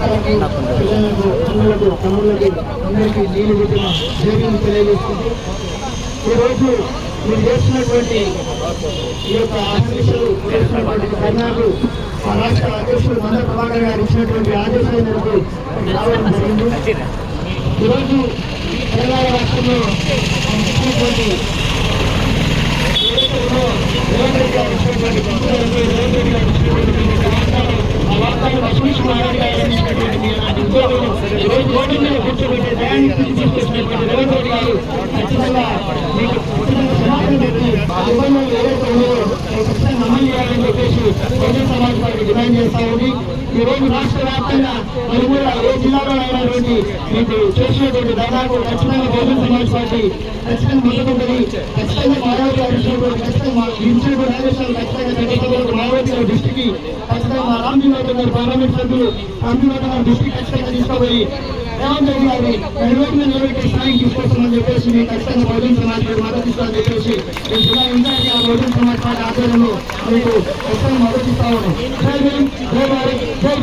పిల్లలకు అన్నలకు తమ్ముళ్ళకి అందరికీ నేను పెట్టిన జైలు తెలియజేసుకుంటూ ఈరోజు మీరు చేస్తున్నటువంటి ఈ యొక్క ఆఫీసులు చేస్తున్నటువంటి ధర్నాలు మా రాష్ట్ర అధ్యక్షుడు మంద ప్రభాకర్ గారు ఇచ్చినటువంటి ఆదేశాల మేరకు రావడం జరిగింది ఈరోజు తెలంగాణ రాష్ట్రంలో మనం ఇచ్చినటువంటి ఏదైతే రేవంత్ రెడ్డి గారు ఇచ్చినటువంటి పిలుపులకు, రేవంత్ రెడ్డి గారు ఇచ్చినటువంటి వాగ్దానాలు, ఆ వాగ్దానాలు అశ్విని కుమార్ గారు ఇచ్చినటువంటి మీ ఉద్యోగులు కూర్చోబెట్టే తీసుకొచ్చినటువంటి రేవంత్ రెడ్డి గారు ఖచ్చితంగా మీకు సమాధానం పెట్టి ఏదైతే ఖచ్చితంగా అమలు చేయాలని చెప్పేసి బహుజన సమాజ్ పార్టీ డిమాండ్ చేస్తా ఉంది. ఈ రోజు రాష్ట్ర వ్యాప్తంగా మరి కూడా ఏ జిల్లాలో అయినటువంటి మీకు చేసినటువంటి దాదాపు ఖచ్చితంగా బహుజన సమాజ్ పార్టీ ఖచ్చితంగా ముందుకుంటుంది. ఖచ్చితంగా మాయావతి ఖచ్చితంగా ఇచ్చినటువంటి ఆదేశాలు ఖచ్చితంగా మాయావతి గారి ఖచ్చితంగా మా రామ్ గారు పార్లమెంట్ సభ్యులు రామ్ గారు గారి దృష్టికి ఖచ్చితంగా తీసుకోబోయి రేవంత్ రెడ్డి గారి నిలబెట్టిన నిలబెట్టే స్థాయికి తీసుకొస్తామని చెప్పేసి మేము ఖచ్చితంగా బహుజన సమాజ్ పార్టీ మద్దతిస్తామని చెప్పేసి నేను జిల్లా ఇన్ఛార్జి ఆ బహుజన సమాజ్ పార్టీ ఆధ్వర్యంలో మీకు ఖచ్చితంగా మద్దతు ఇస్తా జై భీమ్, జై భారత్ జై